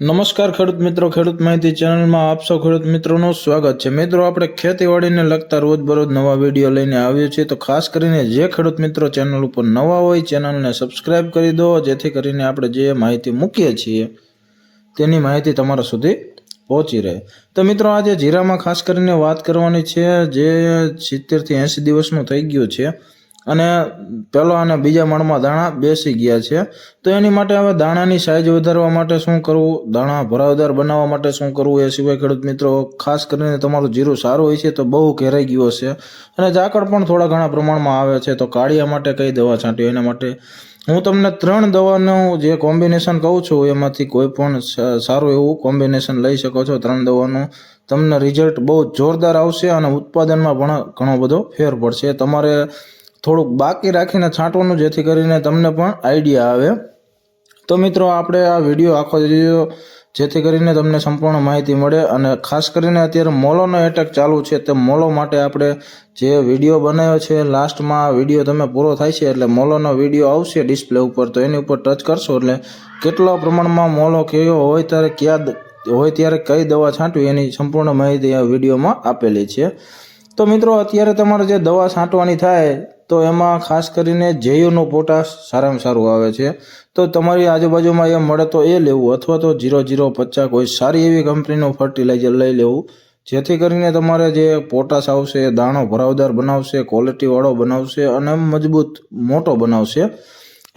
નમસ્કાર ખેડૂત મિત્રો, ખેડૂત માહિતી ચેનલમાં આપ સૌ ખેડૂત મિત્રોનું સ્વાગત છે. મિત્રો, આપણે ખેતીવાડીને લગતા રોજબરોજ નવા વીડિયો લઈને આવ્યો છીએ. તો ખાસ કરીને જે ખેડૂત મિત્રો ચેનલ ઉપર નવા હોય, ચેનલને સબસ્ક્રાઇબ કરી દો, જેથી કરીને આપણે જે માહિતી મૂકીએ છીએ, તેની માહિતી તમારા સુધી પહોંચી રહે. તો મિત્રો, આજે જીરામાં ખાસ કરીને વાત કરવાની છે, જે સિત્તેરથી એંસી દિવસનું થઈ ગયું છે. અને પહેલો અને બીજા મણમાં દાણા બેસી ગયા છે. તો એની માટે હવે દાણાની સાઇઝ વધારવા માટે શું કરવું? દાણા ભરાવદાર બનાવવા માટે શું કરવું? એ સિવાય ખેડૂત મિત્રો, ખાસ કરીને તમારું જીરું સારું હોય છે તો બહુ ઘેરાઈ ગયું હશે. અને ઝાકળ પણ થોડા ઘણા પ્રમાણમાં આવે છે. તો કાળિયા માટે કઈ દવા છાંટી એના માટે હું તમને ત્રણ દવાનું જે કોમ્બિનેશન કહું છું, એમાંથી કોઈ પણ સારું એવું કોમ્બિનેશન લઈ શકો છો. ત્રણ દવાનું તમને રિઝલ્ટ બહુ જોરદાર આવશે અને ઉત્પાદનમાં પણ ઘણો બધો ફેર પડશે. તમારે થોડુંક બાકી રાખીને છાંટવાનું, જેથી કરીને તમને પણ આઈડિયા આવે. તો મિત્રો, આપણે આ વીડિયો આખો જોયો જેથી કરીને તમને સંપૂર્ણ માહિતી મળે અને ખાસ કરીને અત્યારે મોલોનો એટેક ચાલુ છે, તે મોલો માટે આપણે જે વીડિયો બનાવ્યો છે, લાસ્ટમાં આ વીડિયો તમે પૂરો થાય છે, એટલે મોલોનો વીડિયો આવશે ડિસ્પ્લે ઉપર. તો એની ઉપર ટચ કરશો, એટલે કેટલા પ્રમાણમાં મોલો કયો હોય ત્યારે ક્યાં હોય ત્યારે કઈ દવા છાંટવી એની સંપૂર્ણ માહિતી આ વિડીયોમાં આપેલી છે. તો મિત્રો, અત્યારે તમારે જે દવા છાંટવાની થાય તો એમાં ખાસ કરીને જેયુનો પોટાશ સારામાં સારું આવે છે. તો તમારી આજુબાજુમાં એ મળે તો એ લેવું, અથવા તો જીરો જીરો પચાસ કોઈ સારી એવી કંપનીનું ફર્ટિલાઇઝર લઈ લેવું. જેથી કરીને તમારે જે પોટાશ આવશે એ દાણો ભરાવદાર બનાવશે ક્વોલિટીવાળો બનાવશે અને મજબૂત મોટો બનાવશે.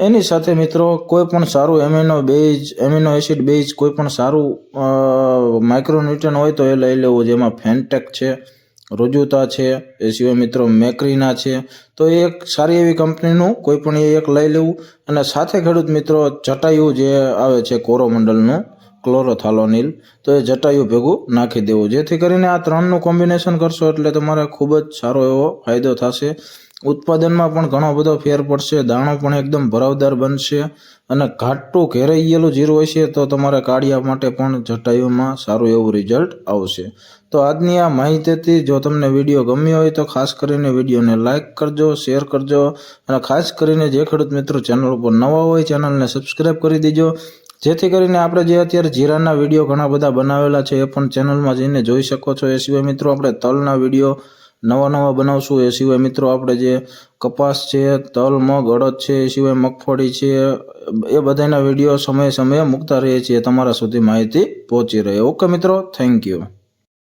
એની સાથે મિત્રો કોઈ પણ સારું amino base amino acid base કોઈ પણ સારું માઇક્રોન્યુટ્રન હોય તો એ લઈ લેવું, જેમાં ફેન્ટેક છે. રુજુતા છે, એ સિવાય મિત્રો મેક્રીના છે. તો એ એક સારી એવી કંપનીનું કોઈ પણ એક લઈ લેવું. અને સાથે ખેડૂત મિત્રો જટાયુ જે આવે છે કોરોમંડલનું, ક્લોરોથાલોનિલ, તો એ જટાયુ ભેગું નાખી દેવું. જેથી કરીને આ ત્રણનું કોમ્બિનેશન કરશો એટલે તમારે ખૂબ જ સારો એવો ફાયદો થશે. ઉત્પાદનમાં પણ ઘણો બધો ફેર પડશે, દાણો પણ એકદમ ભરાવદાર બનશે અને ઘાટું ઘેરાઈ ગયેલું જીરું હશે તો તમારા કાળિયા માટે પણ જટાયુમાં સારું એવું રિઝલ્ટ આવશે. તો આજની આ માહિતીથી જો તમને વીડિયો ગમ્યો હોય તો ખાસ કરીને વિડીયોને લાઇક કરજો શેર કરજો અને ખાસ કરીને જે ખેડૂત મિત્રો ચેનલ ઉપર નવા હોય ચેનલને સબસ્ક્રાઈબ કરી દેજો. જેથી કરીને આપણે જે અત્યારે જીરાના વીડિયો ઘણા બધા બનાવેલા છે, એ પણ ચેનલમાં જઈને જોઈ શકો છો. એ સિવાય મિત્રો, આપણે તલના વીડિયો નવા નવા બનાવશું. એ સિવાય મિત્રો આપણે જે કપાસ છે, તલ, મગ, અડદ છે, એ સિવાય મગફળી છે, એ બધાના વીડિયો સમયે સમયે મૂકતા રહીએ છીએ. તમારા સુધી માહિતી પહોંચી રહે. ઓકે મિત્રો, થેન્ક યુ.